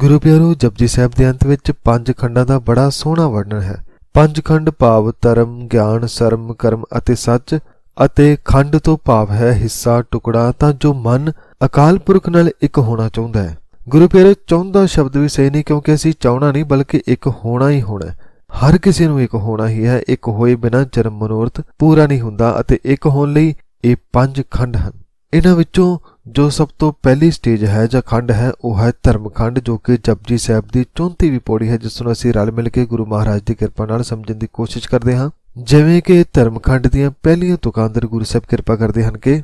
ਗੁਰੂ ਪਿਆਰੋ, ਜਪਜੀ ਸਾਹਿਬ ਦੇ ਅੰਤ ਵਿੱਚ ਪੰਜ ਖੰਡਾਂ ਦਾ ਬੜਾ ਸੋਹਣਾ ਵਰਣਨ ਹੈ। ਪੰਜ ਖੰਡ ਭਾਵ, ਧਰਮ, ਗਿਆਨ, ਸ਼ਰਮ, ਕਰਮ ਅਤੇ ਸੱਚ ਅਤੇ ਖੰਡ ਤੋਂ ਭਾਵ ਹੈ ਹਿੱਸਾ, ਟੁਕੜਾ ਤਾਂ ਜੋ ਮਨ ਅਕਾਲ ਪੁਰਖ ਨਾਲ ਇੱਕ ਹੋਣਾ ਚਾਹੁੰਦਾ ਹੈ। ਗੁਰੂ ਪਿਆਰੇ ਚਾਹੁੰਦਾ ਸ਼ਬਦ ਵੀ ਸਹੀ ਨਹੀਂ ਕਿਉਂਕਿ ਅਸੀਂ ਚਾਹਣਾ ਨਹੀਂ ਬਲਕਿ ਇੱਕ ਹੋਣਾ ਹੀ ਹੋਣਾ ਹਰ ਕਿਸੇ ਨੂੰ ਇੱਕ ਹੋਣਾ ਹੀ ਹੈ, ਇੱਕ ਹੋਏ ਬਿਨਾਂ ਜਨਮ ਮਨੋਰਥ ਪੂਰਾ ਨਹੀਂ ਹੁੰਦਾ ਅਤੇ ਇੱਕ ਹੋਣ ਲਈ ਇਹ ਪੰਜ ਖੰਡ ਹਨ। ਇਹਨਾਂ ਵਿੱਚੋਂ ਜੋ ਸਭ ਤੋਂ ਪਹਿਲੀ ਸਟੇਜ ਹੈ ਜਾਂ ਖੰਡ ਹੈ, ਉਹ ਹੈ ਧਰਮ ਖੰਡ ਜੋ ਕਿ ਜਪਜੀ ਸਾਹਿਬ ਦੀ 34ਵੀਂ ਪੌੜੀ ਹੈ, ਜਿਸ ਨੂੰ ਅਸੀਂ ਰਲ ਮਿਲ ਕੇ ਗੁਰੂ ਮਹਾਰਾਜ ਦੀ ਕਿਰਪਾ ਨਾਲ ਸਮਝਣ ਦੀ ਕੋਸ਼ਿਸ਼ ਕਰਦੇ ਹਾਂ। ਜਿਵੇਂ ਕਿ ਧਰਮ ਖੰਡ ਦੀਆਂ ਪਹਿਲੀਆਂ ਤੁਕਾਂ ਅੰਦਰ ਗੁਰੂ ਸਾਹਿਬ ਕਿਰਪਾ ਕਰਦੇ ਹਨ ਕਿ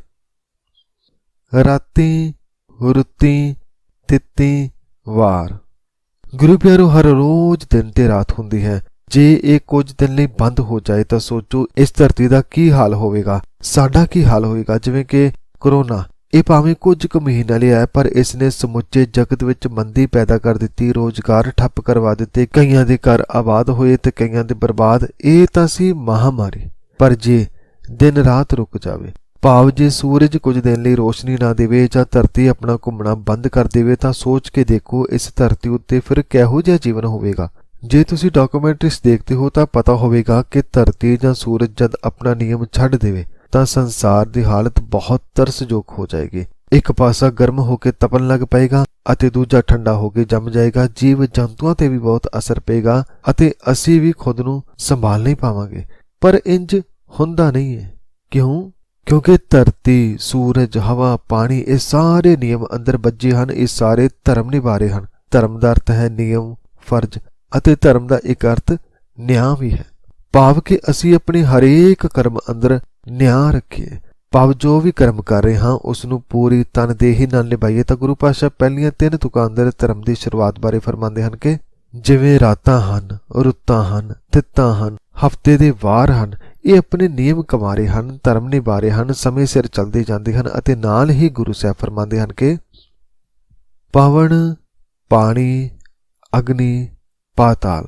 ਰਾਤੀ, ਰੁੱਤੀ, ਤਿੱਤੀ, ਵਾਰ। ਗੁਰੂ ਪਿਆਰੋ, ਹਰ ਰੋਜ਼ ਦਿਨ ਤੇ ਰਾਤ ਹੁੰਦੀ ਹੈ। ਜੇ ਇਹ ਕੁਝ ਦਿਨ ਲਈ ਬੰਦ ਹੋ ਜਾਏ, ਤਾਂ ਸੋਚੋ ਇਸ ਧਰਤੀ ਦਾ ਕੀ ਹਾਲ ਹੋਵੇਗਾ, ਸਾਡਾ ਕੀ ਹਾਲ ਹੋਵੇਗਾ, ਜਿਵੇਂ ਕਿ ਕਰੋਨਾ। ਇਹ ਭਾਵੇਂ ਕੁਝ ਕੁ ਮਹੀਨਾ ਲਈ ਆਇਆ ਪਰ ਇਸ ਨੇ ਸਮੁੱਚੇ ਜਗਤ ਵਿੱਚ ਮੰਦੀ ਪੈਦਾ ਕਰ ਦਿੱਤੀ, ਰੋਜ਼ਗਾਰ ਠੱਪ ਕਰਵਾ ਦਿੱਤੇ, ਕਈਆਂ ਦੇ ਘਰ ਆਬਾਦ ਹੋਏ ਤੇ ਕਈਆਂ ਦੇ ਬਰਬਾਦ। ਇਹ ਤਾਂ ਸੀ ਮਹਾਮਾਰੀ। ਪਰ ਜੇ ਦਿਨ ਰਾਤ ਰੁਕ ਜਾਵੇ, ਭਾਵ ਜੇ ਸੂਰਜ ਕੁਝ ਦਿਨ ਲਈ ਰੋਸ਼ਨੀ ਨਾ ਦੇਵੇ ਜਾਂ ਧਰਤੀ ਆਪਣਾ ਘੁੰਮਣਾ ਬੰਦ ਕਰ ਦੇਵੇ, ਤਾਂ ਸੋਚ ਕੇ ਦੇਖੋ ਇਸ ਧਰਤੀ ਉੱਤੇ ਫਿਰ ਕਿਹੋ ਜਿਹਾ ਜੀਵਨ ਹੋਵੇਗਾ। ਜੇ ਤੁਸੀਂ ਡਾਕੂਮੈਂਟਰੀਜ਼ ਦੇਖਦੇ ਹੋ, ਤਾਂ ਪਤਾ ਹੋਵੇਗਾ ਕਿ ਧਰਤੀ ਜਾਂ ਸੂਰਜ ਜਦ ਆਪਣਾ ਨਿਯਮ ਛੱਡ ਦੇਵੇ ਤਾਂ ਸੰਸਾਰ ਦੀ ਹਾਲਤ ਬਹੁਤ ਤਰਸਯੋਗ ਹੋ ਜਾਏਗੀ। ਇੱਕ ਪਾਸਾ ਗਰਮ ਹੋ ਕੇ ਤਪਣ ਲੱਗ ਪਏਗਾ ਅਤੇ ਦੂਜਾ ਠੰਡਾ ਹੋ ਕੇ ਜੰਮ ਜਾਏਗਾ। ਜੀਵ ਜੰਤੂਆਂ ਤੇ ਵੀ ਬਹੁਤ ਅਸਰ ਪਏਗਾ ਅਤੇ ਅਸੀਂ ਵੀ ਖੁਦ ਨੂੰ ਸੰਭਾਲ ਨਹੀਂ ਪਾਵਾਂਗੇ। ਪਰ ਇੰਜ ਹੁੰਦਾ ਨਹੀਂ ਹੈ। ਕਿਉਂ? ਕਿਉਂਕਿ ਧਰਤੀ, ਸੂਰਜ, ਹਵਾ, ਪਾਣੀ ਇਹ ਸਾਰੇ ਨਿਯਮ ਅੰਦਰ ਬੱਝੇ ਹਨ, ਇਹ ਸਾਰੇ ਧਰਮ ਨਿਭਾਰੇ ਹਨ। ਧਰਮ ਦਾ ਅਰਥ ਹੈ ਨਿਯਮ, ਫਰਜ਼ ਅਤੇ ਧਰਮ ਦਾ ਇੱਕ ਅਰਥ ਨਿਆਂ ਵੀ ਹੈ। ਭਾਵ ਕਿ ਅਸੀਂ ਆਪਣੇ ਹਰੇਕ ਕਰਮ ਅੰਦਰ ਨਿਆਂ ਰੱਖੀਏ ਭਾਵ ਜੋ ਵੀ ਕਰਮ ਕਰ ਰਹੇ ਹਾਂ ਉਸ ਨੂੰ ਪੂਰੀ ਤਨਦੇਹੀ ਨਾਲ ਨਿਭਾਈਏ ਤਾਂ ਗੁਰੂ ਪਾਸ਼ਾ ਪਹਿਲੀਆਂ ਤਿੰਨ ਤੁਕਾਂ ਧਰਮ ਦੀ ਸ਼ੁਰੂਆਤ ਬਾਰੇ ਫਰਮਾਉਂਦੇ ਹਨ ਕਿ ਜਿਵੇਂ ਰਾਤਾਂ ਹਨ, ਰੁੱਤਾਂ ਹਨ, ਤਿੱਤਾਂ ਹਨ, ਹਫ਼ਤੇ ਦੇ ਵਾਰ ਹਨ, ਇਹ ਆਪਣੇ ਨਿਯਮ ਕਮਾ ਰਹੇ ਹਨ, ਧਰਮ ਨਿਭਾ ਰਹੇ ਹਨ, ਸਮੇਂ ਸਿਰ ਚੱਲਦੇ ਜਾਂਦੇ ਹਨ ਅਤੇ ਨਾਲ ਹੀ ਗੁਰੂ ਸਾਹਿਬ ਫਰਮਾਉਂਦੇ ਹਨ ਕਿ ਪਵਨ, ਪਾਣੀ, ਅਗਨੀ, ਪਾਤਾਲ।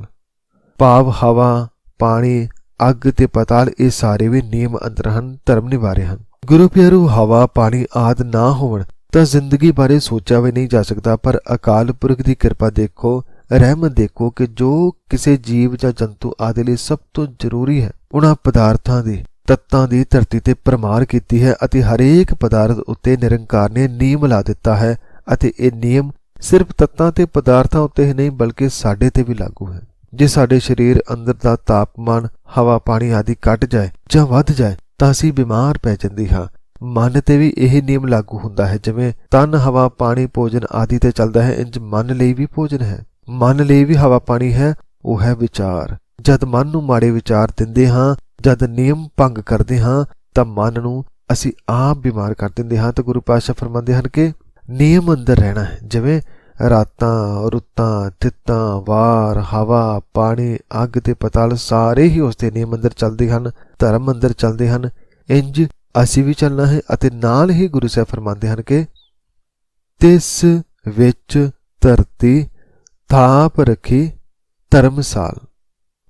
ਭਾਵ ਹਵਾ, ਪਾਣੀ ਅੱਗ ਤੇ ਪਤਾਲ ਇਹ ਸਾਰੇ ਵੀ ਨਿਯਮ ਅੰਦਰ ਹਨ, ਧਰਮ ਨਿਭਾ ਹਨ। ਗੁਰੂ ਪਿਆਰੂ ਹਵਾ, ਪਾਣੀ ਆਦ ਨਾ ਹੋਣ ਤਾਂ ਜ਼ਿੰਦਗੀ ਬਾਰੇ ਸੋਚਿਆ ਵੀ ਨਹੀਂ ਜਾ ਸਕਦਾ, ਪਰ ਅਕਾਲ ਪੁਰਖ ਦੀ ਕਿਰਪਾ ਦੇਖੋ, ਰਹਿਮਤ ਦੇਖੋ ਕਿ ਜੋ ਕਿਸੇ ਜੀਵ ਜਾਂ ਜੰਤੂ ਆਦਿ ਲਈ ਸਭ ਤੋਂ ਜ਼ਰੂਰੀ ਹੈ, ਉਹਨਾਂ ਪਦਾਰਥਾਂ ਦੀ, ਤੱਤਾਂ ਦੀ ਧਰਤੀ ਤੇ ਪਰਮਾਰ ਕੀਤੀ ਹੈ ਅਤੇ ਹਰੇਕ ਪਦਾਰਥ ਉੱਤੇ ਨਿਰੰਕਾਰ ਨੇ ਨਿਯਮ ਲਾ ਦਿੱਤਾ ਹੈ ਅਤੇ ਇਹ ਨਿਯਮ ਸਿਰਫ ਤੱਤਾਂ ਤੇ ਪਦਾਰਥਾਂ ਉੱਤੇ ਹੀ ਨਹੀਂ, ਬਲਕਿ ਸਾਡੇ ਤੇ ਵੀ ਲਾਗੂ ਹੈ। ਜੇ ਸਾਡੇ ਸਰੀਰ ਅੰਦਰ ਦਾ ਤਾਪਮਾਨ ਹਵਾ ਪਾਣੀ ਆਦਿ ਘਟ ਜਾਏ ਜਾਂ ਵੱਧ ਜਾਏ, ਤਾਂ ਅਸੀਂ ਬਿਮਾਰ ਪੈ ਜਾਂਦੇ ਹਾਂ। ਮਨ ਤੇ ਵੀ ਇਹ ਨਿਯਮ ਲਾਗੂ ਹੁੰਦਾ ਹੈ, ਜਿਵੇਂ ਤਨ, ਹਵਾ, ਪਾਣੀ, ਭੋਜਨ ਆਦਿ ਤੇ ਚੱਲਦਾ ਹੈ, ਇੰਜ ਮਨ ਲਈ ਵੀ ਭੋਜਨ ਹੈ। ਮਨ ਲਈ ਵੀ ਹਵਾ, ਪਾਣੀ ਹੈ, ਉਹ ਹੈ ਵਿਚਾਰ। ਜਦ ਮਨ ਨੂੰ ਮਾੜੇ ਵਿਚਾਰ ਦਿੰਦੇ ਹਾਂ, ਜਦ ਨਿਯਮ ਭੰਗ ਕਰਦੇ ਹਾਂ, ਤਾਂ ਮਨ ਨੂੰ ਅਸੀਂ ਆਪ ਬਿਮਾਰ ਕਰ ਦਿੰਦੇ ਹਾਂ। ਤਾਂ ਗੁਰੂ ਪਾਤਸ਼ਾਹ ਫਰਮਾਉਂਦੇ ਹਨ ਕਿ ਨਿਯਮ ਅੰਦਰ ਰਹਿਣਾ ਹੈ, ਜਿਵੇਂ ਰਾਤਾਂ, ਰੁੱਤਾਂ ਤਿੱਤਾਂ ਵਾਰ, ਹਵਾ, ਪਾਣੀ, ਅੱਗ ਤੇ ਪਤਾਲ ਸਾਰੇ ਹੀ ਉਸ ਦੇ ਨਿਯਮ ਅੰਦਰ ਚੱਲਦੇ ਹਨ, ਧਰਮ ਅੰਦਰ ਚੱਲਦੇ ਹਨ। ਇੰਜ ਅਸੀਂ ਵੀ ਚੱਲਣਾ ਹੈ ਅਤੇ ਨਾਲ ਹੀ ਗੁਰੂ ਸਾਹਿਬ ਫਰਮਾਉਂਦੇ ਹਨ ਕਿ ਤਿਸ ਵਿੱਚ ਧਰਤੀ ਥਾਪ ਰੱਖੀ ਧਰਮਸਾਲ।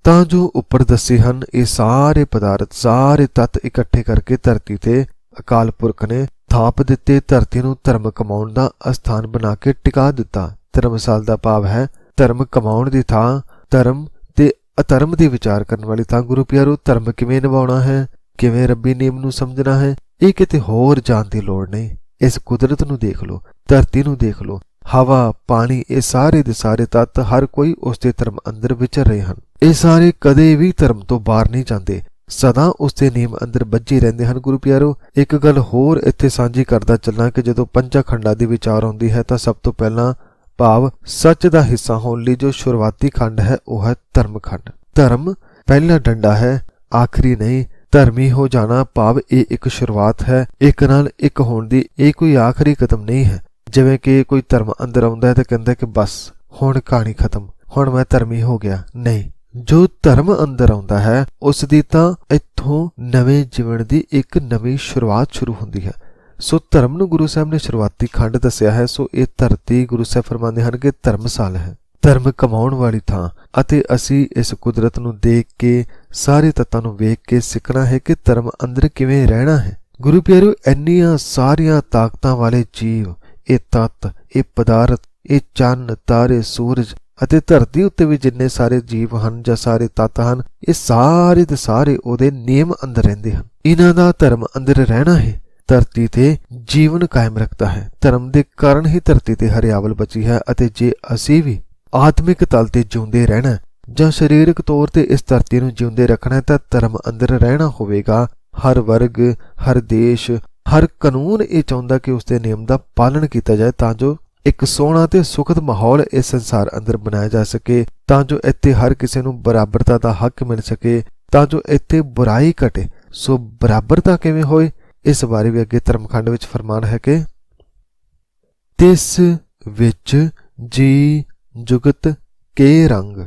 ਤਾਂ ਜੋ ਉੱਪਰ ਦੱਸੇ ਹਨ, ਇਹ ਸਾਰੇ ਪਦਾਰਥ ਸਾਰੇ ਤੱਤ ਇਕੱਠੇ ਕਰਕੇ ਧਰਤੀ ਤੇ ਅਕਾਲ ਪੁਰਖ ਨੇ ਥਾਪ ਦਿੱਤੇ ਧਰਤੀ ਨੂੰ ਧਰਮ ਕਮਾਉਣ ਦਾ ਅਸਥਾਨ ਬਣਾ ਕੇ ਟਿਕਾ ਦਿੱਤਾ। ਧਰਮਸਾਲ ਦਾ ਭਾਵ ਹੈ। ਧਰਮ ਕਮਾਉਣ ਦੀ ਥਾਂ, ਧਰਮ ਤੇ ਅਧਰਮ ਦੇ ਵਿਚਾਰ ਕਰਨ ਵਾਲੀ ਥਾਂ, ਗੁਰੂ ਪਿਆਰੋ, ਧਰਮ ਕਿਵੇਂ ਨਿਭਾਉਣਾ ਹੈ? ਕਿਵੇਂ ਰੱਬੀ ਨਿਯਮ ਨੂੰ ਸਮਝਣਾ ਹੈ? ਇਹ ਕਿਤੇ ਹੋਰ ਜਾਣ ਦੀ ਲੋੜ ਨਹੀਂ। ਇਸ ਕੁਦਰਤ ਨੂੰ ਦੇਖ ਲਓ, ਧਰਤੀ ਨੂੰ ਦੇਖ ਲਓ। ਹਵਾ, ਪਾਣੀ, ਇਹ ਸਾਰੇ ਦੇ ਸਾਰੇ ਤੱਤ ਹਰ ਕੋਈ ਉਸ ਦੇ ਧਰਮ ਅੰਦਰ ਵਿਚਰ ਰਹੇ ਹਨ। ਇਹ ਸਾਰੇ ਕਦੇ ਵੀ ਧਰਮ ਤੋਂ ਬਾਹਰ ਨਹੀਂ ਜਾਂਦੇ। ਸਦਾ ਉਸ ਦੇ ਨਿਯਮ ਅੰਦਰ ਬੱਝੇ ਰਹਿੰਦੇ ਹਨ, ਗੁਰੂ ਪਿਆਰੋ। ਇੱਕ ਗੱਲ ਹੋਰ ਇੱਥੇ ਸਾਂਝੀ ਕਰਦਾ ਚੱਲਾਂ ਕਿ ਜਦੋਂ ਪੰਜਾਂ ਖੰਡਾਂ ਦੀ ਵਿਚਾਰ ਆਉਂਦੀ ਹੈ ਤਾਂ ਸਭ ਤੋਂ ਪਹਿਲਾਂ ਭਾਵ ਸੱਚ ਦਾ ਹਿੱਸਾ ਹੋਣ ਲਈ ਜੋ ਸ਼ੁਰੂਆਤੀ ਖੰਡ ਹੈ, ਉਹ ਹੈ ਧਰਮ ਖੰਡ। ਧਰਮ ਪਹਿਲਾ ਡੰਡਾ ਹੈ, ਆਖਰੀ ਨਹੀਂ, ਧਰਮੀ ਹੋ ਜਾਣਾ ਭਾਵ ਇਹ ਇੱਕ ਸ਼ੁਰੂਆਤ ਹੈ, ਇੱਕ ਨਾਲ ਇੱਕ ਹੋਣ ਦੀ ਇਹ ਕੋਈ ਆਖਰੀ ਕਦਮ ਨਹੀਂ ਹੈ। ਜਿਵੇਂ ਕਿ ਕੋਈ ਧਰਮ ਅੰਦਰ ਆਉਂਦਾ ਹੈ ਤਾਂ ਕਹਿੰਦਾ ਕਿ ਬਸ, ਹੁਣ ਕਹਾਣੀ ਖਤਮ, ਹੁਣ ਮੈਂ ਧਰਮੀ ਹੋ ਗਿਆ, ਨਹੀਂ। ਜੋ ਧਰਮ ਅੰਦਰ ਆਉਂਦਾ ਹੈ ਉਸ ਦੀ ਤਾਂ ਇੱਥੋਂ ਨਵੇਂ ਜੀਵਨ ਦੀ ਇੱਕ ਨਵੀਂ ਸ਼ੁਰੂਆਤ ਸ਼ੁਰੂ ਹੁੰਦੀ ਹੈ। ਸੋ ਧਰਮ ਨੂੰ ਗੁਰੂ ਸਾਹਿਬ ਨੇ ਸ਼ੁਰੂਆਤੀ ਖੰਡ ਦੱਸਿਆ ਹੈ, ਸੋ ਇਹ ਧਰਤੀ ਗੁਰੂ ਸਾਹਿਬ ਫਰਮਾਉਂਦੇ ਹਨ ਕਿ ਧਰਮਸਾਲ ਹੈ। ਧਰਮ ਕਮਾਉਣ ਵਾਲੀ ਥਾਂ ਅਤੇ ਅਸੀਂ ਇਸ ਕੁਦਰਤ ਨੂੰ ਦੇਖ ਕੇ, ਸਾਰੇ ਤੱਤਾਂ ਨੂੰ ਵੇਖ ਕੇ ਸਿੱਖਣਾ ਹੈ ਕਿ ਧਰਮ ਅੰਦਰ ਕਿਵੇਂ ਰਹਿਣਾ ਹੈ। ਗੁਰੂ ਪਿਆਰੋ ਇੰਨੀਆਂ ਸਾਰੀਆਂ ਤਾਕਤਾਂ ਵਾਲੇ ਜੀਵ, ਇਹ ਤੱਤ, ਇਹ ਪਦਾਰਥ, ਇਹ ਚੰਨ, ਤਾਰੇ, ਸੂਰਜ ਅਤੇ ਧਰਤੀ ਉੱਤੇ ਵੀ ਜਿੰਨੇ ਸਾਰੇ ਜੀਵ ਹਨ ਜਾਂ ਸਾਰੇ ਤੱਤ ਹਨ, ਇਹ ਸਾਰੇ ਦੇ ਸਾਰੇ ਉਹਦੇ ਨਿਯਮ ਅੰਦਰ ਰਹਿੰਦੇ ਹਨ। ਇਹਨਾਂ ਦਾ ਧਰਮ ਅੰਦਰ ਰਹਿਣਾ ਹੈ। ਧਰਤੀ ਤੇ ਜੀਵਨ ਕਾਇਮ ਰੱਖਦਾ ਹੈ। ਧਰਮ ਦੇ ਕਾਰਨ ਹੀ ਧਰਤੀ ਤੇ ਹਰਿਆਵਲ ਬਚੀ ਹੈ ਅਤੇ ਜੇ ਅਸੀਂ ਵੀ ਆਤਮਿਕ ਤਲ ਤੇ ਜਿਉਂਦੇ ਰਹਿਣਾ ਜਾਂ ਸਰੀਰਕ ਤੌਰ ਤੇ ਇਸ ਧਰਤੀ ਨੂੰ ਜਿਉਂਦੇ ਰੱਖਣਾ ਤਾਂ ਧਰਮ ਅੰਦਰ ਰਹਿਣਾ ਹੋਵੇਗਾ। ਹਰ ਵਰਗ, ਹਰ ਦੇਸ਼, ਹਰ ਕਾਨੂੰਨ ਇਹ ਚਾਹੁੰਦਾ ਕਿ ਉਸ ਦੇ ਨਿਯਮ ਦਾ ਪਾਲਣ ਕੀਤਾ ਜਾਏ ਤਾਂ ਜੋ ਇੱਕ ਸੋਹਣਾ ਤੇ ਸੁਖਦ ਮਾਹੌਲ ਇਸ ਸੰਸਾਰ ਅੰਦਰ ਬਣਾਇਆ ਜਾ ਸਕੇ, ਤਾਂ ਜੋ ਇੱਥੇ ਹਰ ਕਿਸੇ ਨੂੰ ਬਰਾਬਰਤਾ ਦਾ ਹੱਕ ਮਿਲ ਸਕੇ, ਤਾਂ ਜੋ ਇੱਥੇ ਬੁਰਾਈ ਘਟੇ। ਸੋ ਬਰਾਬਰਤਾ ਕਿਵੇਂ ਹੋਏ? ਇਸ ਬਾਰੇ ਵੀ ਅੱਗੇ ਧਰਮਖੰਡ ਵਿੱਚ ਫਰਮਾਨ ਹੈ ਕਿ ਤਿਸ ਵਿੱਚ ਜੀ ਜੁਗਤ ਕੇ ਰੰਗ।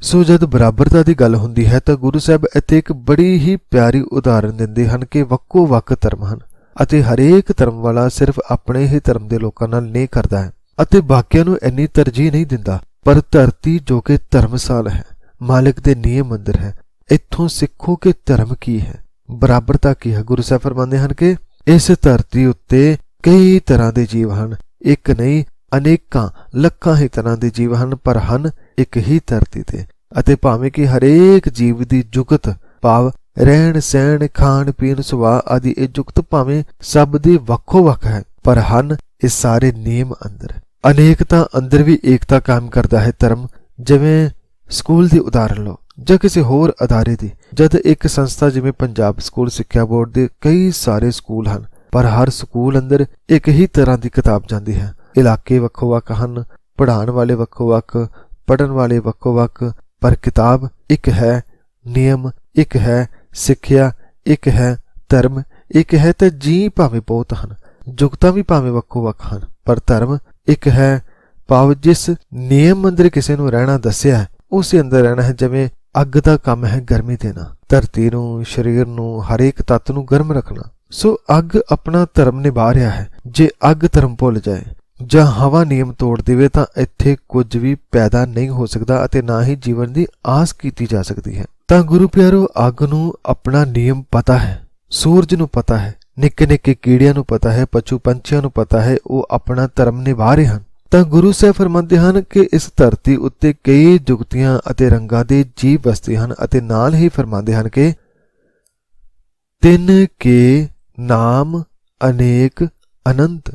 ਸੋ ਜਦ ਬਰਾਬਰਤਾ ਦੀ ਗੱਲ ਹੁੰਦੀ ਹੈ ਤਾਂ ਗੁਰੂ ਸਾਹਿਬ ਇੱਥੇ ਇੱਕ ਬੜੀ ਹੀ ਪਿਆਰੀ ਉਦਾਹਰਨ ਦਿੰਦੇ ਹਨ ਕਿ ਵੱਖੋ ਵੱਖ ਧਰਮ ਹਨ। ਅਤੇ ਹਰੇਕ ਧਰਮ ਵਾਲਾ ਸਿਰਫ ਆਪਣੇ ਹੀ ਧਰਮ ਦੇ ਲੋਕਾਂ ਨਾਲ ਨਹੀਂ ਕਰਦਾ ਹੈ ਅਤੇ ਬਾਕੀਆਂ ਨੂੰ ਇੰਨੀ ਤਰਜੀਹ ਨਹੀਂ ਦਿੰਦਾ। ਪਰ ਧਰਤੀ ਜੋ ਕਿ ਧਰਮਸਾਲ ਹੈ, ਮਾਲਕ ਦੇ ਨਿਯਮ ਅੰਦਰ ਹੈ, ਇੱਥੋਂ ਸਿੱਖੋ ਕਿ ਧਰਮ ਕੀ ਹੈ। ਬਰਾਬਰਤਾ ਕੀ ਹੈ? ਗੁਰੂ ਸਾਹਿਬ ਫਰਮਾਉਂਦੇ ਹਨ ਕਿ ਇਸ ਧਰਤੀ ਉੱਤੇ ਕਈ ਤਰ੍ਹਾਂ ਦੇ ਜੀਵ ਹਨ, ਇੱਕ ਨਹੀਂ, ਅਨੇਕਾਂ, ਲੱਖਾਂ ਹੀ ਤਰ੍ਹਾਂ ਦੇ ਜੀਵ ਹਨ, ਪਰ ਹਨ ਇੱਕ ਹੀ ਧਰਤੀ ਤੇ। ਅਤੇ ਭਾਵੇਂ ਕਿ ਹਰੇਕ ਜੀਵ ਦੀ ਜੁਗਤ, ਭਾਵ ਰਹਿਣ, ਸਹਿਣ, ਖਾਣ, ਪੀਣ ਸੁਭਾਅ ਆਦਿ ਇਹ ਜੁਗਤ ਭਾਵੇਂ ਸਭ ਦੇ ਵੱਖੋ ਵੱਖ ਹੈ, ਪਰ ਹਨ ਇਹ ਸਾਰੇ ਨਿਯਮ ਅੰਦਰ। ਅਨੇਕਤਾ ਅੰਦਰ ਵੀ ਏਕਤਾ ਕਾਇਮ ਕਰਦਾ ਹੈ ਧਰਮ, ਜਿਵੇਂ ਸਕੂਲ ਦੀ ਉਦਾਹਰਣ ਲਓ, ਜਾਂ ਕਿਸੇ ਹੋਰ ਅਦਾਰੇ ਦੀ। ਜਦ ਇੱਕ ਸੰਸਥਾ ਜਿਵੇਂ ਪੰਜਾਬ ਸਕੂਲ ਸਿੱਖਿਆ ਬੋਰਡ ਦੇ ਕਈ ਸਾਰੇ ਸਕੂਲ ਹਨ, ਪਰ ਹਰ ਸਕੂਲ ਅੰਦਰ ਇੱਕ ਹੀ ਤਰ੍ਹਾਂ ਦੀ ਕਿਤਾਬ ਜਾਂਦੀ ਹੈ। ਇਲਾਕੇ ਵੱਖੋ ਵੱਖ ਹਨ, ਪੜ੍ਹਾਉਣ ਵਾਲੇ ਵੱਖੋ ਵੱਖ ਪੜਨ ਵਾਲੇ ਵੱਖੋ ਵੱਖ, ਪਰ ਕਿਤਾਬ ਇੱਕ ਹੈ, ਨਿਯਮ ਇੱਕ ਹੈ ਸਿੱਖਿਆ ਇੱਕ ਹੈ ਧਰਮ, ਇੱਕ ਹੈ ਤੇ ਜੀ ਭਾਵੇਂ ਬਹੁਤ ਹਨ, ਜੁਗਤਾਂ ਵੀ ਭਾਵੇਂ ਵੱਖੋ ਵੱਖ ਹਨ, ਪਰ ਧਰਮ ਇੱਕ ਹੈ। ਭਾਵ ਜਿਸ ਨਿਯਮ ਅੰਦਰ ਕਿਸੇ ਨੂੰ ਰਹਿਣਾ ਦੱਸਿਆ ਹੈ, ਉਸੇ ਅੰਦਰ ਰਹਿਣਾ ਹੈ, ਜਿਵੇਂ ਅੱਗ ਦਾ ਕੰਮ ਹੈ ਗਰਮੀ ਦੇਣਾ ਧਰਤੀ ਨੂੰ, ਸਰੀਰ ਨੂੰ, ਹਰੇਕ ਤੱਤ ਨੂੰ ਗਰਮ ਰੱਖਣਾ। ਸੋ ਅੱਗ ਆਪਣਾ ਧਰਮ ਨਿਭਾ ਰਿਹਾ ਹੈ, ਜੇ ਅੱਗ ਧਰਮ ਭੁੱਲ ਜਾਏ ਜਾਂ ਹਵਾ ਨਿਯਮ ਤੋੜ ਦੇਵੇ ਤਾਂ ਇੱਥੇ ਕੁਝ ਵੀ ਪੈਦਾ ਨਹੀਂ ਹੋ ਸਕਦਾ ਅਤੇ ਨਾ ਹੀ ਜੀਵਨ ਦੀ ਆਸ ਕੀਤੀ ਜਾ ਸਕਦੀ ਹੈ। ਤਾਂ ਗੁਰੂ ਪਿਆਰੋ, ਅੱਗ ਨੂੰ ਆਪਣਾ ਨਿਯਮ ਪਤਾ ਹੈ, ਸੂਰਜ ਨੂੰ ਪਤਾ ਹੈ ਨਿੱਕੇ ਨਿੱਕੇ ਕੀੜਿਆਂ ਨੂੰ ਪਤਾ ਹੈ, ਪਸ਼ੂ ਪੰਛੀਆਂ ਨੂੰ ਪਤਾ ਹੈ, ਉਹ ਆਪਣਾ ਧਰਮ ਨਿਭਾ ਰਹੇ ਹਨ। ਤਾਂ ਗੁਰੂ ਸਾਹਿਬ ਫਰਮਾਉਂਦੇ ਹਨ ਕਿ ਇਸ ਧਰਤੀ ਉੱਤੇ ਕਈ ਜੁਗਤੀਆਂ ਅਤੇ ਰੰਗਾਂ ਦੇ ਜੀਵ ਵਸਦੇ ਹਨ ਅਤੇ ਨਾਲ ਹੀ ਫਰਮਾਉਂਦੇ ਹਨ ਕਿ ਤਿੰਨ ਕੇ ਨਾਮ ਅਨੇਕ ਅਨੰਤ।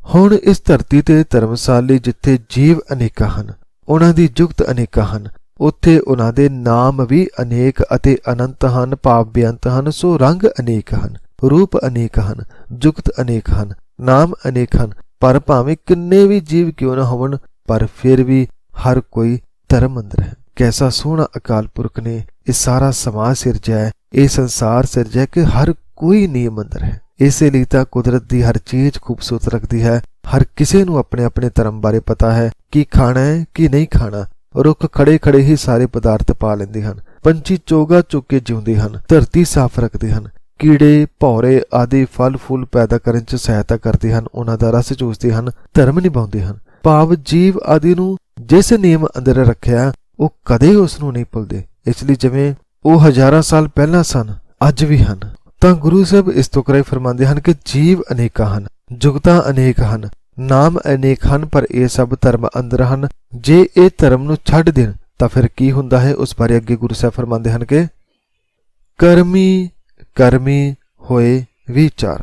ਹੁਣ ਇਸ ਧਰਤੀ ਤੇ ਧਰਮਸ਼ਾਲੀ ਜਿੱਥੇ ਜੀਵ ਅਨੇਕਾਂ ਹਨ, ਉਹਨਾਂ ਦੀ ਜੁਗਤ ਅਨੇਕਾਂ ਹਨ ਉੱਥੇ ਉਹਨਾਂ ਦੇ ਨਾਮ ਵੀ ਅਨੇਕ ਅਤੇ ਅਨੰਤ ਹਨ ਭਾਵ ਬੇਅੰਤ ਹਨ, ਸੋ ਰੰਗ ਅਨੇਕ ਹਨ, ਰੂਪ ਅਨੇਕ ਹਨ, ਜੁਗਤ ਅਨੇਕ ਹਨ, ਨਾਮ ਅਨੇਕ ਹਨ, ਪਰ ਭਾਵੇਂ ਕਿੰਨੇ ਵੀ ਜੀਵ ਕਿਉਂ ਨਾ ਹੋਵਣ, ਪਰ ਫਿਰ ਵੀ ਹਰ ਕੋਈ ਧਰਮ ਅੰਦਰ ਹੈ ਕੈਸਾ ਸੋਹਣਾ ਅਕਾਲ ਪੁਰਖ ਨੇ ਇਹ ਸਾਰਾ ਸਮਾਜ ਸਿਰਜਿਆ ਹੈ, ਇਹ ਸੰਸਾਰ ਸਿਰਜਿਆ ਕਿ ਹਰ ਕੋਈ ਨਿਯਮ ਅੰਦਰ ਹੈ ਇਸੇ ਲਈ ਤਾਂ ਕੁਦਰਤ ਦੀ ਹਰ ਚੀਜ਼ ਖੂਬਸੂਰਤ ਰੱਖਦੀ ਹੈ, ਹਰ ਕਿਸੇ ਨੂੰ ਆਪਣੇ ਆਪਣੇ ਧਰਮ ਬਾਰੇ ਪਤਾ ਹੈ, ਕੀ ਖਾਣਾ ਹੈ, ਕੀ ਨਹੀਂ ਖਾਣਾ। ਰੁੱਖ ਖੜੇ ਖੜੇ ਹੀ ਸਾਰੇ ਪਦਾਰਥ ਪਾ ਲੈਂਦੇ ਹਨ। ਪੰਛੀ ਚੋਗਾ ਚੁੱਕ ਕੇ ਜਿਉਂਦੇ ਹਨ, ਧਰਤੀ ਸਾਫ਼ ਰੱਖਦੇ ਹਨ। ਕੀੜੇ, ਭੌਰੇ ਆਦਿ ਫਲ ਫੁੱਲ ਪੈਦਾ ਕਰਨ 'ਚ ਸਹਾਇਤਾ ਕਰਦੇ ਹਨ, ਉਹਨਾਂ ਦਾ ਰਸ ਚੂਸਦੇ ਹਨ, ਧਰਮ ਨਿਭਾਉਂਦੇ ਹਨ। ਭਾਵ ਜੀਵ ਆਦਿ ਨੂੰ ਜਿਸ ਨਿਯਮ ਅੰਦਰ ਰੱਖਿਆ, ਉਹ ਕਦੇ ਉਸ ਨੂੰ ਨਹੀਂ ਭੁੱਲਦੇ। ਇਸ ਲਈ ਜਿਵੇਂ ਉਹ ਹਜ਼ਾਰਾਂ ਸਾਲ ਪਹਿਲਾਂ ਸਨ, ਅੱਜ ਵੀ ਹਨ। ਤਾਂ ਗੁਰੂ ਸਾਹਿਬ ਇਸ ਤੋਂ ਕਰੇ ਫਰਮਾਉਂਦੇ ਹਨ ਕਿ ਜੀਵ ਅਨੇਕਾਂ ਹਨ, ਜੁਗਤਾਂ ਅਨੇਕ ਹਨ। ਨਾਮ ਅਨੇਕ ਹਨ, ਪਰ ਇਹ ਸਭ ਧਰਮ ਅੰਦਰ ਹਨ। ਜੇ ਇਹ ਧਰਮ ਨੂੰ ਛੱਡ ਦੇਣ, ਤਾਂ ਫਿਰ ਕੀ ਹੁੰਦਾ ਹੈ? ਉਸ ਬਾਰੇ ਅੱਗੇ ਗੁਰੂ ਸਾਹਿਬ ਫਰਮਾਉਂਦੇ ਹਨ ਕਿ ਕਰਮੀ ਕਰਮੀ ਹੋਏ ਵਿਚਾਰ।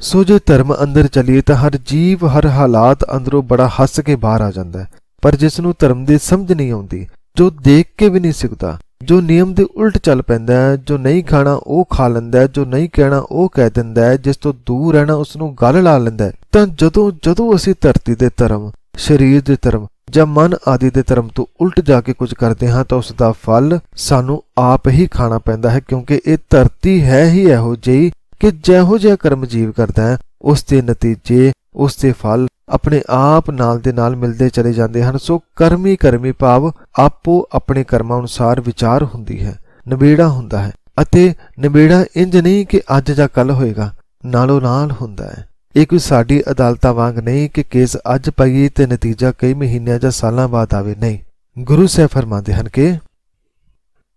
ਸੋ ਜੇ ਧਰਮ ਅੰਦਰ ਚਲੀਏ, ਤਾਂ ਹਰ ਜੀਵ, ਹਰ ਹਾਲਾਤ ਅੰਦਰੋਂ ਬੜਾ ਹੱਸ ਕੇ ਬਾਹਰ ਆ ਜਾਂਦਾ ਹੈ। ਪਰ ਜਿਸ ਨੂੰ ਧਰਮ ਦੀ ਸਮਝ ਨਹੀਂ ਆਉਂਦੀ, ਜੋ ਦੇਖ ਕੇ ਵੀ ਨਹੀਂ ਸਿੱਖਦਾ, ਜੋ ਨਿਯਮ ਦੇ ਉਲਟ ਚੱਲ ਪੈਂਦਾ ਹੈ, ਜੋ ਨਹੀਂ ਖਾਣਾ ਉਹ ਖਾ ਲੈਂਦਾ ਹੈ, ਜੋ ਨਹੀਂ ਕਹਿਣਾ ਉਹ ਕਹਿ ਦਿੰਦਾ ਹੈ, ਜਿਸ ਤੋਂ ਦੂਰ ਰਹਿਣਾ ਉਸ ਨੂੰ ਗੱਲ ਲਾ ਲੈਂਦਾ ਹੈ ਤਾਂ ਜਦੋਂ ਜਦੋਂ ਅਸੀਂ ਧਰਤੀ ਦੇ ਧਰਮ, ਸਰੀਰ ਦੇ ਧਰਮ ਜਾਂ ਮਨ ਆਦਿ ਦੇ ਧਰਮ ਤੋਂ ਉਲਟ ਜਾ ਕੇ ਕੁਝ ਕਰਦੇ ਹਾਂ ਤਾਂ ਉਸ ਦਾ ਫਲ ਸਾਨੂੰ ਆਪ ਹੀ ਖਾਣਾ ਪੈਂਦਾ ਹੈ ਕਿਉਂਕਿ ਇਹ ਧਰਤੀ ਹੈ ਹੀ ਇਹੋ ਜਿਹੀ ਕਿ ਜਿਹੋ ਜਿਹਾ ਕਰਮ ਜੀਵ ਕਰਦਾ ਹੈ, ਉਸ ਦੇ ਨਤੀਜੇ, ਉਸ ਦੇ ਫਲ ਆਪਣੇ ਆਪ ਨਾਲ ਦੇ ਨਾਲ ਮਿਲਦੇ ਚਲੇ ਜਾਂਦੇ ਹਨ। ਸੋ ਕਰਮੀ ਕਰਮੀ ਭਾਵ ਆਪੋ ਆਪਣੇ ਕਰਮਾਂ ਅਨੁਸਾਰ ਵਿਚਾਰ ਹੁੰਦੀ ਹੈ, ਨਿਬੇੜਾ ਹੁੰਦਾ ਹੈ ਅਤੇ ਨਿਬੇੜਾ ਇੰਜ ਨਹੀਂ ਕਿ ਅੱਜ ਜਾਂ ਕੱਲ ਹੋਏਗਾ, ਨਾਲੋਂ ਨਾਲ ਹੁੰਦਾ ਹੈ। ਇਹ ਕੋਈ ਸਾਡੀ ਅਦਾਲਤਾਂ ਵਾਂਗ ਨਹੀਂ ਕਿ ਕੇਸ ਅੱਜ ਪਈਏ ਤੇ ਨਤੀਜਾ ਕਈ ਮਹੀਨਿਆਂ ਜਾਂ ਸਾਲਾਂ ਬਾਅਦ ਆਵੇ। ਨਹੀਂ। ਗੁਰੂ ਸਾਹਿਬ ਫਰਮਾਉਂਦੇ ਹਨ ਕਿ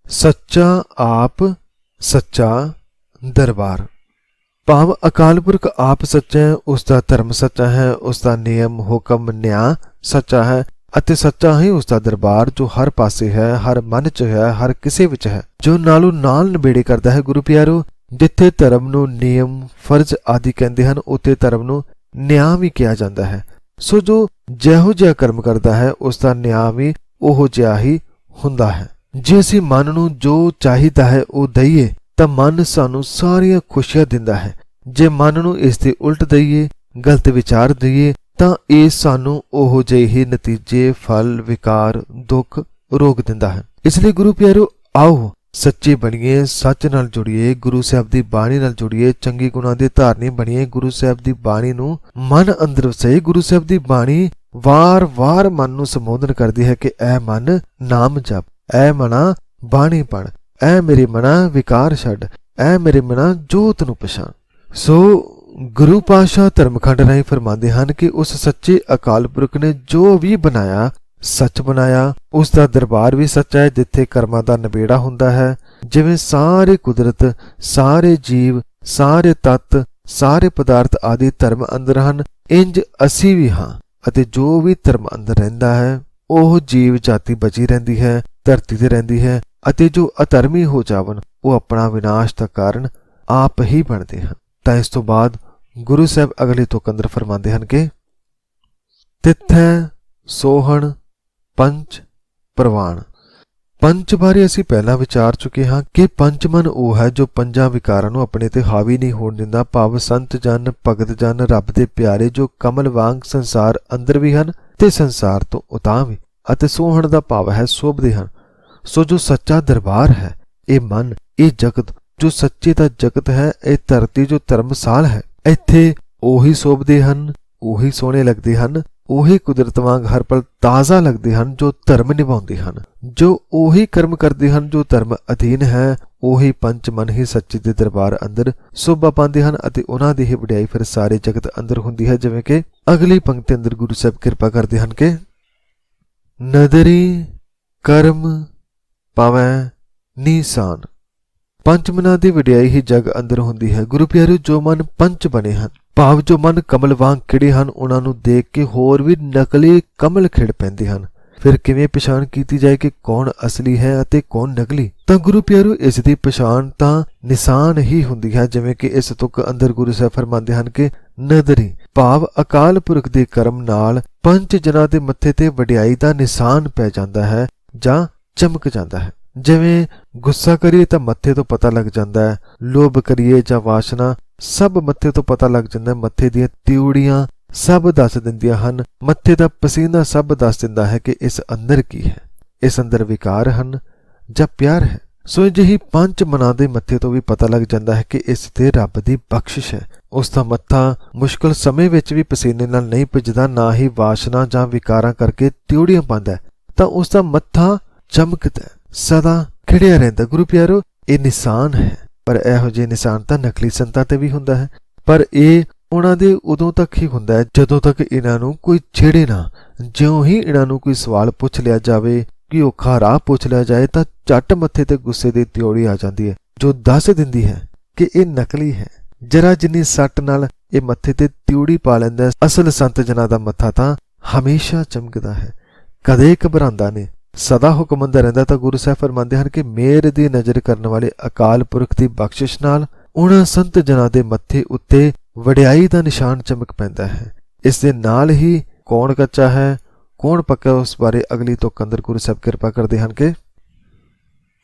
ਸੱਚਾ ਆਪ ਸੱਚਾ ਦਰਬਾਰ। ਭਾਵ ਅਕਾਲ ਪੁਰਖ ਆਪ ਸੱਚਾ ਹੈ, ਉਸ ਦਾ ਧਰਮ ਸੱਚਾ ਹੈ, ਉਸ ਦਾ ਨਿਯਮ, ਹੁਕਮ, ਨਿਆਂ ਸੱਚਾ ਹੈ ਅਤੇ ਸੱਚਾ ਹੀ ਉਸ ਦਾ ਦਰਬਾਰ ਜੋ ਹਰ ਪਾਸੇ ਹੈ, ਹਰ ਮਨ 'ਚ ਹੈ, ਹਰ ਕਿਸੇ ਵਿੱਚ ਹੈ, ਜੋ ਨਾਲੋਂ ਨਾਲ ਨਿਬੇੜੇ ਕਰਦਾ ਹੈ। ਗੁਰੂ ਪਿਆਰੋ ਜਿੱਥੇ ਧਰਮ ਨੂੰ ਨਿਯਮ, ਫਰਜ਼ ਆਦਿ ਕਹਿੰਦੇ ਹਨ, ਉੱਥੇ ਧਰਮ ਨੂੰ ਨਿਆਂ ਵੀ ਕਿਹਾ ਜਾਂਦਾ ਹੈ। ਸੋ ਜੋ ਜਿਹੋ ਜਿਹਾ ਕਰਮ ਕਰਦਾ ਹੈ, ਉਸ ਦਾ ਨਿਆਂ ਵੀ ਉਹੋ ਜਿਹਾ ਹੀ ਹੁੰਦਾ ਹੈ। ਜੇ ਅਸੀਂ ਮਨ ਨੂੰ ਜੋ ਚਾਹੀਦਾ ਹੈ ਉਹ ਦਈਏ, ਤਾਂ ਮਨ ਸਾਨੂੰ ਸਾਰੀਆਂ ਖੁਸ਼ੀਆਂ ਦਿੰਦਾ ਹੈ। ਜੇ ਮਨ ਨੂੰ ਇਸ ਦੇ ਉਲਟ ਦਈਏ, ਗਲਤ ਵਿਚਾਰ ਦਈਏ, ਤਾਂ ਇਹ ਸਾਨੂੰ ਉਹੋ ਜਿਹੇ ਹੀ ਨਤੀਜੇ, ਫਲ, ਵਿਕਾਰ, ਦੁੱਖ, ਰੋਗ ਦਿੰਦਾ ਹੈ। ਇਸ ਲਈ ਗੁਰੂ ਪਿਆਰੋ, ਆਓ ਸੱਚੇ ਬਣੀਏ, ਸੱਚ ਨਾਲ ਜੁੜੀਏ, ਗੁਰੂ ਸਾਹਿਬ ਦੀ ਬਾਣੀ ਨਾਲ ਜੁੜੀਏ, ਚੰਗੀ ਗੁਣਾਂ ਦੇ ਧਾਰਨੀ ਬਣੀਏ, ਗੁਰੂ ਸਾਹਿਬ ਦੀ ਬਾਣੀ ਨੂੰ ਮਨ ਅੰਦਰ ਵਸਾਈਏ। ਗੁਰੂ ਸਾਹਿਬ ਦੀ ਬਾਣੀ ਵਾਰ-ਵਾਰ ਮਨ ਨੂੰ ਸੰਬੋਧਨ ਕਰਦੀ ਹੈ ਕਿ ਐ ਮਨ ਨਾਮ ਜਪ, ਐ ਮਨਾ ਬਾਣੀ ਪੜ ਐ ਮੇਰੇ ਮਨਾ ਵਿਕਾਰ ਛੱਡ, ਐ ਮੇਰੇ ਮਨਾ ਜੋਤ ਨੂੰ ਪਛਾਣ। ਸੋ ਗੁਰੂ ਪਾਸ਼ਾ ਧਰਮਖੰਡ ਰਾਹੀਂ ਫਰਮਾਉਂਦੇ ਹਨ ਕਿ ਉਸ ਸੱਚੇ ਅਕਾਲ ਪੁਰਖ ਨੇ ਜੋ ਵੀ ਬਣਾਇਆ ਸੱਚ ਬਣਾਇਆ ਉਸ ਦਾ ਦਰਬਾਰ ਵੀ ਸੱਚਾ ਹੈ, ਜਿੱਥੇ ਕਰਮਾਂ ਦਾ ਨਿਬੇੜਾ ਹੁੰਦਾ ਹੈ। ਜਿਵੇਂ ਸਾਰੇ ਕੁਦਰਤ, ਸਾਰੇ ਜੀਵ, ਸਾਰੇ ਤੱਤ, ਸਾਰੇ ਪਦਾਰਥ ਆਦਿ ਧਰਮ ਅੰਦਰ ਹਨ, ਇੰਜ ਅਸੀਂ ਵੀ ਹਾਂ, ਅਤੇ ਜੋ ਵੀ ਧਰਮ ਅੰਦਰ ਰਹਿੰਦਾ ਹੈ, ਉਹ ਜੀਵ ਜਾਤੀ ਬਚੀ ਰਹਿੰਦੀ ਹੈ, ਧਰਤੀ ਤੇ ਰਹਿੰਦੀ ਹੈ, ਅਤੇ ਜੋ ਅਧਰਮੀ ਹੋ ਜਾਵਨ ਉਹ ਆਪਣਾ ਵਿਨਾਸ਼ ਦਾ ਕਾਰਨ ਆਪ ਹੀ ਬਣਦੇ ਹਨ। ਤਾਂ ਇਸ ਤੋਂ ਬਾਅਦ ਗੁਰੂ ਸਾਹਿਬ ਅਗਲੇ ਤੋਂ ਅੰਦਰ ਫਰਮਾਉਂਦੇ ਹਨ ਕਿ ਤਿੱਥੈ ਸੋਹਣ ਪੰਚ ਪ੍ਰਵਾਨ। ਪੰਚ ਬਾਰੇ ਅਸੀਂ ਪਹਿਲਾਂ ਵਿਚਾਰ ਚੁੱਕੇ ਹਾਂ ਕਿ ਪੰਚ ਮਨ ਉਹ ਹੈ ਜੋ ਪੰਜਾਂ ਵਿਕਾਰਾਂ ਨੂੰ ਆਪਣੇ ਤੇ ਹਾਵੀ ਨਹੀਂ ਹੋਣ ਦਿੰਦਾ, ਭਾਵ ਸੰਤ ਜਨ, ਭਗਤ ਜਨ, ਰੱਬ ਦੇ ਪਿਆਰੇ ਜੋ ਕਮਲ ਵਾਂਗ ਸੰਸਾਰ ਅੰਦਰ ਵੀ ਹਨ ਤੇ ਸੰਸਾਰ ਤੋਂ ਉਤਾਂ ਵੀ ਅਤੇ ਸੋਹਣ ਦਾ ਭਾਵ ਹੈ ਸੋਭਦੇ ਹਨ। ਸੋ ਜੋ ਸੱਚਾ ਦਰਬਾਰ ਹੈ, ਇਹ ਮਨ, ਇਹ ਜਗਤ, ਜੋ ਸੱਚੇ ਦਾ ਜਗਤ ਹੈ, ਇਹ ਧਰਤੀ ਜੋ ਧਰਮਸਾਲ ਹੈ, ਇੱਥੇ ਉਹੀ ਸੋਭਦੇ ਹਨ, ਉਹੀ ਸੋਹਣੇ ਲੱਗਦੇ ਹਨ ਉਹੀ ਕੁਦਰਤ ਵਾਂਗ ਹਰ ਪਲ ਤਾਜ਼ਾ ਲੱਗਦੇ ਹਨ ਜੋ ਧਰਮ ਨਿਭਾਉਂਦੇ ਹਨ। ਜੋ ਉਹੀ ਕਰਮ ਕਰਦੇ ਹਨ ਜੋ ਧਰਮ ਅਧੀਨ ਹੈ, ਉਹੀ ਪੰਜ ਮਨ ਹੀ ਸੱਚੇ ਦੇ ਦਰਬਾਰ ਅੰਦਰ ਸੋਭਾ ਪਾਉਂਦੇ ਹਨ ਅਤੇ ਉਹਨਾਂ ਦੀ ਹੀ ਵਡਿਆਈ ਫਿਰ ਸਾਰੇ ਜਗਤ ਅੰਦਰ ਹੁੰਦੀ ਹੈ। ਜਿਵੇਂ ਕਿ ਅਗਲੀ ਪੰਕਤੀ ਅੰਦਰ ਗੁਰੂ ਸਾਹਿਬ ਕਿਰਪਾ ਕਰਦੇ ਹਨ ਕਿ ਨਦਰੀ ਕਰਮ ਪਵੈ ਨੀਸਾਨ। ਪੰਜ ਮਨਾਂ ਦੀ ਵਡਿਆਈ ਹੀ ਜਗ ਅੰਦਰ ਹੁੰਦੀ ਹੈ। ਗੁਰੂ ਪਿਆਰਿਓ, ਜੋ ਮਨ ਪੰਜ ਬਣੇ ਹਨ ਭਾਵ ਜੋ ਮਨ ਕਮਲ ਵਾਂਗ ਖਿੜੇ ਹਨ, ਉਹਨਾਂ ਨੂੰ ਦੇਖ ਕੇ ਹੋਰ ਵੀ ਨਕਲੀ ਕਮਲ ਖਿੜ ਪੈਂਦੇ ਹਨ। ਫਿਰ ਕਿਵੇਂ ਪਛਾਣ ਕੀਤੀ ਜਾਏ ਕਿ ਕੌਣ ਅਸਲੀ ਹੈ ਅਤੇ ਕੌਣ ਨਕਲੀ? ਤਾਂ ਗੁਰੂ ਪਿਆਰਿਓ ਇਸ ਦੀ ਪਛਾਣ ਤਾਂ ਨਿਸ਼ਾਨ ਹੀ ਹੁੰਦੀ ਹੈ, ਜਿਵੇਂ ਕਿ ਇਸ ਤੁਕ ਅੰਦਰ ਗੁਰੂ ਸਾਹਿਬ ਫਰਮਾਉਂਦੇ ਹਨ ਕਿ ਨਦਰੀ, ਭਾਵ ਅਕਾਲ ਪੁਰਖ ਦੇ ਕਰਮ ਨਾਲ ਪੰਜ ਜਨਾਂ ਦੇ ਮੱਥੇ ਤੇ ਵਡਿਆਈ ਦਾ ਨਿਸ਼ਾਨ ਪੈ ਜਾਂਦਾ ਹੈ ਜਾਂ ਚਮਕ ਜਾਂਦਾ ਹੈ। ਜਿਵੇਂ ਗੁੱਸਾ ਕਰੀਏ ਤਾਂ ਮੱਥੇ ਤੋਂ ਪਤਾ ਲੱਗ ਜਾਂਦਾ ਹੈ, ਲੋਭ ਕਰੀਏ ਜਾਂ ਵਾਸ਼ਨਾ ਸਭ ਮੱਥੇ ਤੋਂ ਪਤਾ ਲੱਗ ਜਾਂਦਾ ਮੱਥੇ ਦੀਆਂ ਤਿਉੜੀਆਂ ਸਭ ਦੱਸ ਦਿੰਦੀਆਂ ਹਨ। ਮੱਥੇ ਦਾ ਪਸੀਨਾ ਸਭ ਦੱਸ ਦਿੰਦਾ ਹੈ ਕਿ ਇਸ ਅੰਦਰ ਕੀ ਹੈ। ਇਸ ਅੰਦਰ ਵਿਕਾਰ ਹਨ ਜਾਂ ਪਿਆਰ ਹੈ। ਸੋ ਜਿਹੀ ਪੰਜ ਮਨਾਂ ਦੇ ਮੱਥੇ ਤੋਂ ਵੀ ਪਤਾ ਲੱਗ ਜਾਂਦਾ ਹੈ ਕਿ ਇਸ ਤੇ ਰੱਬ ਦੀ ਬਖਸ਼ਿਸ਼ ਹੈ। ਉਸ ਦਾ ਮੱਥਾ ਮੁਸ਼ਕਲ ਸਮੇਂ ਵਿੱਚ ਵੀ ਪਸੀਨੇ ਨਾਲ ਨਹੀਂ ਭਿੱਜਦਾ ਨਾ ਹੀ ਵਾਸ਼ਨਾ ਜਾਂ ਵਿਕਾਰਾਂ ਕਰਕੇ ਤਿਉੜੀਆਂ ਪਾਉਂਦਾ ਤਾਂ ਉਸ ਦਾ ਮੱਥਾ ਚਮਕਦਾ ਸਦਾ ਖਿੜਿਆ ਰਹਿੰਦਾ ਗੁਰੂ ਪਿਆਰੋ, ਇਹ ਨਿਸ਼ਾਨ ਹੈ। ਪਰ ਇਹੋ ਜਿਹੇ ਨਿਸ਼ਾਨ ਤਾਂ ਨਕਲੀ ਸੰਤਾਂ ਤੇ ਵੀ ਹੁੰਦਾ ਹੈ। ਪਰ ਇਹ ਉਹਨਾਂ ਦੇ ਉਦੋਂ ਤੱਕ ਹੀ ਹੁੰਦਾ ਹੈ, ਜਦੋਂ ਤੱਕ ਇਹਨਾਂ ਨੂੰ ਕੋਈ ਛੇੜੇ ਨਾ। ਜਿਉਂ ਹੀ ਇਹਨਾਂ ਨੂੰ ਕੋਈ ਸਵਾਲ ਪੁੱਛ ਲਿਆ ਜਾਵੇ, ਕਿ ਉਹ ਖਾਰਾ ਪੁੱਛ ਲਿਆ ਜਾਏ, ਤਾਂ ਝੱਟ ਮੱਥੇ ਤੇ ਗੁੱਸੇ ਦੀ ਤਿਉੜੀ ਆ ਜਾਂਦੀ ਹੈ, ਜੋ ਦੱਸ ਦਿੰਦੀ ਹੈ ਕਿ ਇਹ ਨਕਲੀ ਹੈ। ਜਰਾ ਜਿੰਨੀ ਸੱਟ ਨਾਲ ਇਹ ਮੱਥੇ ਤੇ ਤਿਉੜੀ ਪਾ ਲੈਂਦਾ ਅਸਲ ਸੰਤ ਜਨਾਂ ਦਾ ਮੱਥਾ ਤਾਂ ਹਮੇਸ਼ਾ ਚਮਕਦਾ ਹੈ। ਕਦੇ ਘਬਰਾਉਂਦਾ ਨਹੀਂ। ਸਦਾ ਹੁਕਮੰਦਾ ਰਹਿੰਦਾ ਤਾਂ ਗੁਰੂ ਸਾਹਿਬ ਫਰਮਾਉਂਦੇ ਹਨ ਕਿ ਮੇਰ ਦੀ ਨਜ਼ਰ ਕਰਨ ਵਾਲੇ ਅਕਾਲ ਪੁਰਖ ਦੀ ਬਖਸ਼ਿਸ਼ ਨਾਲ ਉਹਨਾਂ ਸੰਤ ਜਨਾਂ ਦੇ ਮੱਥੇ ਉੱਤੇ ਵਡਿਆਈ ਦਾ ਨਿਸ਼ਾਨ ਚਮਕ ਪੈਂਦਾ ਹੈ। ਇਸ ਦੇ ਨਾਲ ਹੀ ਕੌਣ ਕੱਚਾ ਹੈ, ਕੌਣ ਪੱਕਾ ਉਸ ਬਾਰੇ ਅਗਲੀ ਤੋਂ ਅੰਦਰ ਗੁਰੂ ਸਾਹਿਬ ਕਿਰਪਾ ਕਰਦੇ ਹਨ ਕਿ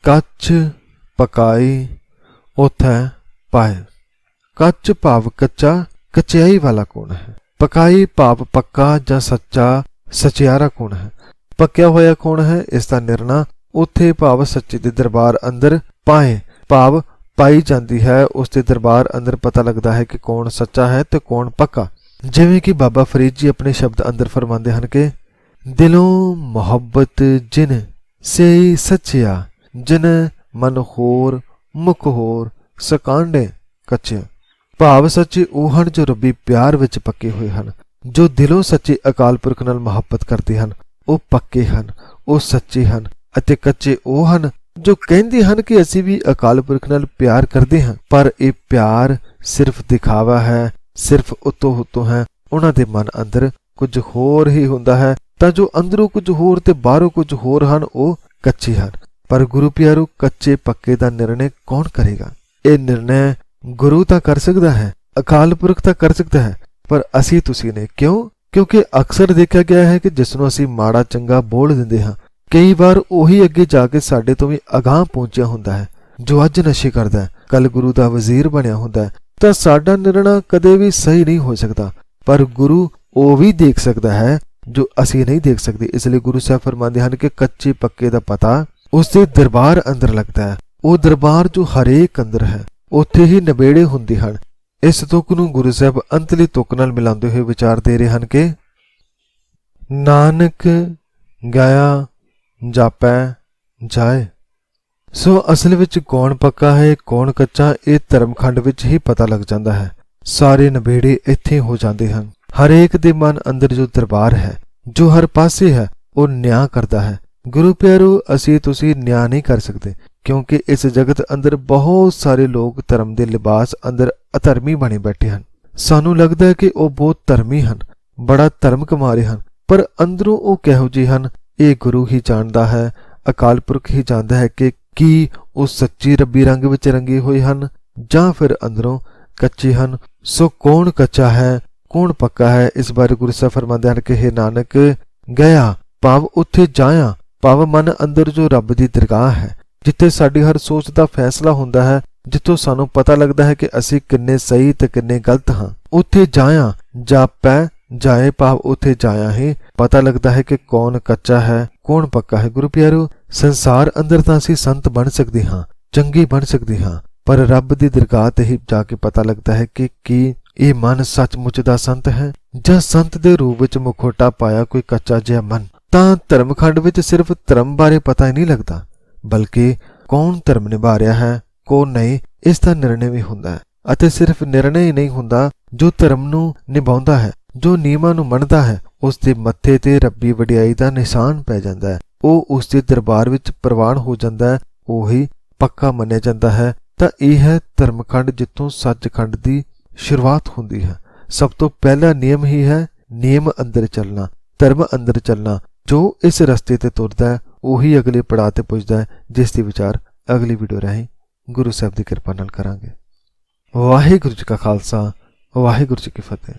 ਕੱਚ ਪਕਾਈ ਉਥੈ ਪਾਏ। ਕੱਚ ਭਾਵ ਕੱਚਾ, ਕਚਿਆਈ ਵਾਲਾ ਕੌਣ ਹੈ? ਪਕਾਈ ਭਾਵ ਪੱਕਾ ਜਾਂ ਸੱਚਾ, ਸਚਿਆਰਾ ਕੌਣ ਹੈ? ਪੱਕਿਆ ਹੋਇਆ ਕੌਣ ਹੈ? ਇਸ ਦਾ ਨਿਰਣਾ ਉਥੇ ਭਾਵ ਸੱਚੇ ਦੇ ਦਰਬਾਰ ਅੰਦਰ ਪਾਏ ਭਾਵ ਪਾਈ ਜਾਂਦੀ ਹੈ, ਉਸ ਦੇ ਦਰਬਾਰ ਅੰਦਰ ਪਤਾ ਲੱਗਦਾ ਹੈ ਕਿ ਕੌਣ ਸੱਚਾ ਹੈ ਤੇ ਕੌਣ ਪੱਕਾ। ਜਿਵੇਂ ਕਿ ਬਾਬਾ ਫਰੀਦ ਜੀ ਆਪਣੇ ਸ਼ਬਦ ਅੰਦਰ ਫਰਮਾਉਂਦੇ ਹਨ ਕਿ, ਦਿਲੋਂ ਮੁਹੱਬਤ ਜਿਨ ਸੇ ਸੱਚਿਆ, ਜਿਨ ਮਨ ਹੋਰ ਮੁਖ ਹੋਰ ਸਕਾਂਡੇ ਕੱਚੇ ਭਾਵ ਸੱਚੇ ਉਹ ਹਨ ਜੋ ਰੱਬੀ ਪਿਆਰ ਵਿੱਚ ਪੱਕੇ ਹੋਏ ਹਨ, ਜੋ ਦਿਲੋਂ ਸੱਚੇ ਅਕਾਲ ਪੁਰਖ ਨਾਲ ਮੁਹੱਬਤ ਕਰਦੇ ਹਨ। ਉਹ ਪੱਕੇ ਹਨ, ਉਹ ਸੱਚੇ ਹਨ ਅਤੇ ਕੱਚੇ ਉਹ ਹਨ ਜੋ ਕਹਿੰਦੇ ਹਨ ਕਿ ਅਸੀਂ ਵੀ ਅਕਾਲ ਪੁਰਖ ਨਾਲ ਪਿਆਰ ਕਰਦੇ ਹਾਂ। ਪਰ ਇਹ ਪਿਆਰ ਸਿਰਫ ਦਿਖਾਵਾ ਹੈ, ਸਿਰਫ ਉਤੋਂ ਉਤੋਂ ਹੈ। ਉਹਨਾਂ ਦੇ ਮਨ ਅੰਦਰ ਕੁਝ ਹੋਰ ਹੀ ਹੁੰਦਾ ਹੈ ਤਾਂ ਜੋ ਅੰਦਰੋਂ ਕੁਝ ਹੋਰ ਤੇ ਬਾਹਰੋਂ ਕੁਝ ਹੋਰ ਹਨ, ਉਹ ਕੱਚੇ ਹਨ। ਪਰ ਗੁਰੂ ਪਿਆਰੂ, ਕੱਚੇ ਪੱਕੇ ਦਾ ਨਿਰਣੇ ਕੌਣ ਕਰੇਗਾ? ਇਹ ਨਿਰਣੈ ਗੁਰੂ ਤਾਂ ਕਰ ਸਕਦਾ ਹੈ, ਅਕਾਲ ਪੁਰਖ ਤਾਂ ਕਰ ਸਕਦਾ ਹੈ। ਪਰ ਅਸੀਂ ਤੁਸੀਂ ਨੇ ਕਿਉਂ ਕਿਉਂਕਿ ਅਕਸਰ ਦੇਖਿਆ ਗਿਆ ਹੈ ਕਿ ਜਿਸ ਨੂੰ ਅਸੀਂ ਮਾੜਾ ਚੰਗਾ ਬੋਲ ਦਿੰਦੇ ਹਾਂ, ਕਈ ਵਾਰ ਉਹੀ ਅੱਗੇ ਜਾ ਕੇ ਸਾਡੇ ਤੋਂ ਵੀ ਅਗਾਹ ਪਹੁੰਚਿਆ ਹੁੰਦਾ ਹੈ, ਜੋ ਅੱਜ ਨਸ਼ੇ ਕਰਦਾ ਹੈ ਕੱਲ ਗੁਰੂ ਦਾ ਵਜ਼ੀਰ ਬਣਿਆ ਹੁੰਦਾ ਹੈ, ਤਾਂ ਸਾਡਾ ਨਿਰਣਾ ਕਦੇ ਵੀ ਸਹੀ ਨਹੀਂ ਹੋ ਸਕਦਾ। ਪਰ ਗੁਰੂ ਉਹ ਵੀ ਦੇਖ ਸਕਦਾ ਹੈ, ਜੋ ਅਸੀਂ ਨਹੀਂ ਦੇਖ ਸਕਦੇ। ਇਸ ਲਈ ਗੁਰੂ ਸਾਹਿਬ ਫਰਮਾਉਂਦੇ ਹਨ ਕਿ ਕੱਚੇ ਪੱਕੇ ਦਾ ਪਤਾ ਉਸ ਦੇ ਦਰਬਾਰ ਅੰਦਰ ਲੱਗਦਾ ਹੈ। ਉਹ ਦਰਬਾਰ ਜੋ ਹਰੇਕ ਅੰਦਰ ਹੈ, ਉੱਥੇ ਹੀ ਨਵੇੜੇ ਹੁੰਦੇ ਹਨ। ਇਸ ਤੁਕ ਨੂੰ ਗੁਰੂ ਸਾਹਿਬ ਅੰਤਲੀ ਤੁਕ ਨਾਲ ਮਿਲਾਉਂਦੇ ਹੋਏ ਵਿਚਾਰ ਦੇ ਰਹੇ ਹਨ ਕਿ ਨਾਨਕ ਗਿਆ ਜਾਪੈ ਜਾਏ। ਸੋ ਅਸਲ ਵਿੱਚ ਕੌਣ ਪੱਕਾ ਹੈ, ਕੌਣ ਕੱਚਾ, ਇਹ ਧਰਮਖੰਡ ਵਿੱਚ ਹੀ ਪਤਾ ਲੱਗ ਜਾਂਦਾ ਹੈ। ਸਾਰੇ ਨਵੇੜੇ ਇੱਥੇ ਹੋ ਜਾਂਦੇ ਹਨ। ਹਰੇਕ ਦੇ ਮਨ ਅੰਦਰ ਜੋ ਦਰਬਾਰ ਹੈ, ਜੋ ਹਰ ਪਾਸੇ ਹੈ, ਉਹ ਨਿਆਂ ਕਰਦਾ ਹੈ। ਗੁਰੂ ਪਿਆਰੋ, ਅਸੀਂ ਤੁਸੀਂ ਨਿਆਂ ਨਹੀਂ ਕਰ ਸਕਦੇ। ਕਿਉਂਕਿ ਇਸ ਜਗਤ ਅੰਦਰ ਬਹੁਤ ਸਾਰੇ ਲੋਕ ਧਰਮ ਦੇ ਲਿਬਾਸ ਅੰਦਰ ਅਧਰਮੀ ਬਣੇ ਬੈਠੇ ਹਨ। ਸਾਨੂੰ ਲੱਗਦਾ ਹੈ ਕਿ ਉਹ ਬਹੁਤ ਧਰਮੀ ਹਨ, ਬੜਾ ਧਰਮ ਕਮਾ ਹਨ, ਪਰ ਅੰਦਰੋਂ ਉਹ ਕਿਹੋ ਜਿਹੇ ਹਨ? ਇਹ ਗੁਰੂ ਹੀ ਜਾਣਦਾ ਹੈ, ਅਕਾਲ ਪੁਰਖ ਹੀ ਜਾਣਦਾ ਹੈ ਕਿ ਕੀ ਉਹ ਸੱਚੀ ਰੱਬੀ ਰੰਗ ਵਿੱਚ ਰੰਗੇ ਹੋਏ ਹਨ ਜਾਂ ਫਿਰ ਅੰਦਰੋਂ ਕੱਚੇ ਹਨ। ਸੋ ਕੌਣ ਕੱਚਾ ਹੈ, ਕੌਣ ਪੱਕਾ ਹੈ, ਇਸ ਬਾਰੇ ਗੁਰੂ ਸਾਹਿਬ ਫਰਮਾਉਂਦੇ ਹਨ ਕਿ ਹੈ ਨਾਨਕ, ਗਿਆ, ਭਾਵ ਉੱਥੇ ਜਾਇਆ, ਭਾਵ ਮਨ ਅੰਦਰ ਜੋ ਰੱਬ ਦੀ ਦਰਗਾਹ ਹੈ। ਜਿੱਥੇ ਸਾਡੀ ਹਰ ਸੋਚ ਦਾ ਫੈਸਲਾ ਹੁੰਦਾ ਹੈ, ਜਿੱਥੋਂ ਸਾਨੂੰ ਪਤਾ ਲੱਗਦਾ ਹੈ ਕਿ ਅਸੀਂ ਕਿੰਨੇ ਸਹੀ ਤੇ ਕਿੰਨੇ ਗਲਤ ਹਾਂ। ਉੱਥੇ ਜਾਇਆ ਜਾਪੈ ਜਾਏ ਭਾਵ ਉੱਥੇ ਜਾਇਆ ਹੀ ਪਤਾ ਲੱਗਦਾ ਹੈ ਕਿ ਕੌਣ ਕੱਚਾ ਹੈ, ਕੌਣ ਪੱਕਾ ਹੈ। ਗੁਰੂ ਪਿਆਰੋ, ਸੰਸਾਰ ਅੰਦਰ ਤਾਂ ਅਸੀਂ ਸੰਤ ਬਣ ਸਕਦੇ ਹਾਂ, ਚੰਗੇ ਬਣ ਸਕਦੇ ਹਾਂ, ਪਰ ਰੱਬ ਦੀ ਦਰਗਾਹ ਤੇ ਹੀ ਜਾ ਕੇ ਪਤਾ ਲੱਗਦਾ ਹੈ ਕਿ ਕੀ ਇਹ ਮਨ ਸੱਚਮੁੱਚ ਦਾ ਸੰਤ ਹੈ, ਜਾਂ ਸੰਤ ਦੇ ਰੂਪ ਵਿੱਚ ਮੁਖੋਟਾ ਪਾਇਆ ਕੋਈ ਕੱਚਾ ਜਿਹਾ ਮਨ। ਤਾਂ ਧਰਮਖੰਡ ਵਿੱਚ ਸਿਰਫ ਧਰਮ ਬਾਰੇ ਪਤਾ ਹੀ ਨਹੀਂ ਲੱਗਦਾ। ਬਲਕਿ ਕੌਣ ਧਰਮ ਨਿਭਾ ਰਿਹਾ ਹੈ, ਕੌਣ ਨਹੀਂ, ਇਸ ਦਾ ਨਿਰਣੈ ਵੀ ਹੁੰਦਾ ਹੈ। ਅਤੇ ਸਿਰਫ ਨਿਰਣੈ ਹੀ ਨਹੀਂ ਹੁੰਦਾ ਜੋ ਧਰਮ ਨੂੰ ਨਿਭਾਉਂਦਾ ਹੈ, ਜੋ ਨਿਯਮਾਂ ਨੂੰ ਮੰਨਦਾ ਹੈ, ਉਸ ਦੇ ਮੱਥੇ ਤੇ ਰੱਬੀ ਵਡਿਆਈ ਦਾ ਨਿਸ਼ਾਨ ਪੈ ਜਾਂਦਾ ਹੈ। ਉਹ ਉਸ ਦੇ ਦਰਬਾਰ ਵਿੱਚ ਪ੍ਰਵਾਨ ਹੋ ਜਾਂਦਾ ਹੈ, ਉਹੀ ਪੱਕਾ ਮੰਨਿਆ ਜਾਂਦਾ ਹੈ। ਤਾਂ ਇਹ ਹੈ ਧਰਮਖੰਡ ਜਿੱਥੋਂ ਸੱਚਖੰਡ ਦੀ ਸ਼ੁਰੂਆਤ ਹੁੰਦੀ ਹੈ। ਸਭ ਤੋਂ ਪਹਿਲਾ ਨਿਯਮ ਹੀ ਹੈ ਨਿਯਮ ਅੰਦਰ ਚੱਲਣਾ, ਧਰਮ ਅੰਦਰ ਚੱਲਣਾ, ਜੋ ਇਸ ਰਸਤੇ ਤੇ ਤੁਰਦਾ ਹੈ ਉਹੀ ਅਗਲੇ ਪੜਾਅ ਤੇ ਪੁੱਜਦਾ ਹੈ, ਜਿਸ ਦੀ ਵਿਚਾਰ ਅਗਲੀ ਵੀਡੀਓ ਰਾਹੀਂ ਗੁਰੂ ਸਾਹਿਬ ਦੀ ਕਿਰਪਾ ਨਾਲ ਕਰਾਂਗੇ। ਵਾਹਿਗੁਰੂ ਜੀ ਕਾ ਖਾਲਸਾ, ਵਾਹਿਗੁਰੂ ਜੀ ਕੀ ਫਤਿਹ।